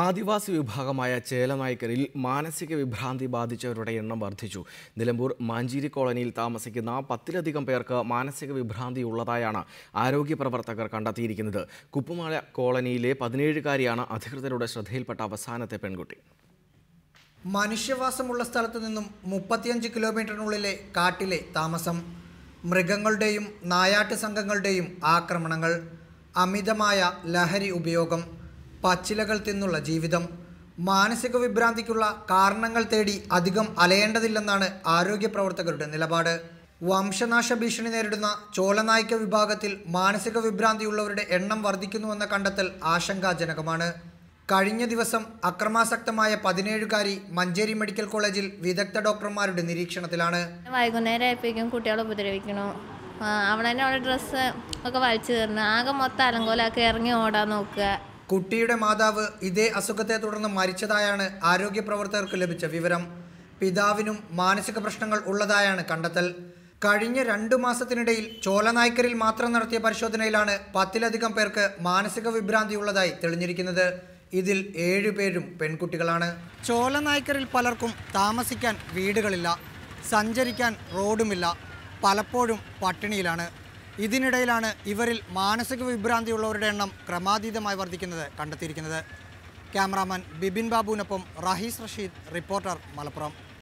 ആദിവാസി വിഭാഗമായ ചേലനായ്ക്കരിൽ മാനസിക വിഭ്രാന്തി ബാധിച്ചവരുടെ എണ്ണം വർദ്ധിച്ചു. നിലമ്പൂർ മാഞ്ചേരി കോളനിയിൽ താമസിക്കുന്ന പത്തിലധികം പേർക്ക് മാനസിക വിഭ്രാന്തി ഉള്ളതായാണ് ആരോഗ്യ പ്രവർത്തകർ കണ്ടെത്തിയിരിക്കുന്നത്. കുപ്പുമല കോളനിയിലെ പതിനേഴുകാരിയാണ് അധികൃതരുടെ ശ്രദ്ധയിൽപ്പെട്ട അവസാനത്തെ പെൺകുട്ടി. മനുഷ്യവാസമുള്ള സ്ഥലത്തു നിന്നും മുപ്പത്തിയഞ്ച് കിലോമീറ്ററിനുള്ളിലെ കാട്ടിലെ താമസം മൃഗങ്ങളുടെയും നായാട്ട് സംഘങ്ങളുടെയും ആക്രമണങ്ങൾ അമിതമായ ലഹരി ഉപയോഗം പച്ചിലകൾ തിന്നുള്ള ജീവിതം. മാനസിക വിഭ്രാന്തിക്കുള്ള കാരണങ്ങൾ തേടി അധികം അലയേണ്ടതില്ലെന്നാണ് ആരോഗ്യ പ്രവർത്തകരുടെ നിലപാട്. വംശനാശ ഭീഷണി നേരിടുന്ന ചോലനായിക്ക വിഭാഗത്തിൽ മാനസിക വിഭ്രാന്തിയുള്ളവരുടെ എണ്ണം വർദ്ധിക്കുന്നുവെന്ന കണ്ടെത്തൽ ആശങ്കാജനകമാണ്. കഴിഞ്ഞ ദിവസം അക്രമാസക്തമായ പതിനേഴുകാരി മഞ്ചേരി മെഡിക്കൽ കോളേജിൽ വിദഗ്ധ ഡോക്ടർമാരുടെ നിരീക്ഷണത്തിലാണ്. വൈകുന്നേരം കുട്ടികളെ ഉപദ്രവിക്കണു. അവളെന്നെ അവളുടെ ഡ്രസ്സ് ഒക്കെ വലിച്ചു കയറുന്നു ആകെ മൊത്തം അലങ്കോലാക്കി ഇറങ്ങി ഓടാൻ നോക്കുക. കുട്ടിയുടെ മാതാവ് ഇതേ അസുഖത്തെ തുടർന്ന് മരിച്ചതായാണ് ആരോഗ്യ പ്രവർത്തകർക്ക് ലഭിച്ച വിവരം. പിതാവിനും മാനസിക പ്രശ്നങ്ങൾ ഉള്ളതായാണ് കണ്ടെത്തൽ. കഴിഞ്ഞ രണ്ടു മാസത്തിനിടയിൽ ചോലനായ്ക്കരിൽ മാത്രം നടത്തിയ പരിശോധനയിലാണ് പത്തിലധികം പേർക്ക് മാനസിക വിഭ്രാന്തി ഉള്ളതായി തെളിഞ്ഞിരിക്കുന്നത്. ഇതിൽ ഏഴുപേരും പെൺകുട്ടികളാണ്. ചോലനായ്ക്കരിൽ പലർക്കും താമസിക്കാൻ വീടുകളില്ല സഞ്ചരിക്കാൻ റോഡുമില്ല പലപ്പോഴും പട്ടിണിയിലാണ്. ഇതിനിടയിലാണ് ഇവരിൽ മാനസിക വിഭ്രാന്തിയുള്ളവരുടെ എണ്ണം ക്രമാതീതമായി വർദ്ധിക്കുന്നത് കണ്ടെത്തിയിരിക്കുന്നത്. ക്യാമറാമാൻ ബിബിൻ ബാബുവിനൊപ്പം റഹീസ് റഷീദ് റിപ്പോർട്ടർ മലപ്പുറം.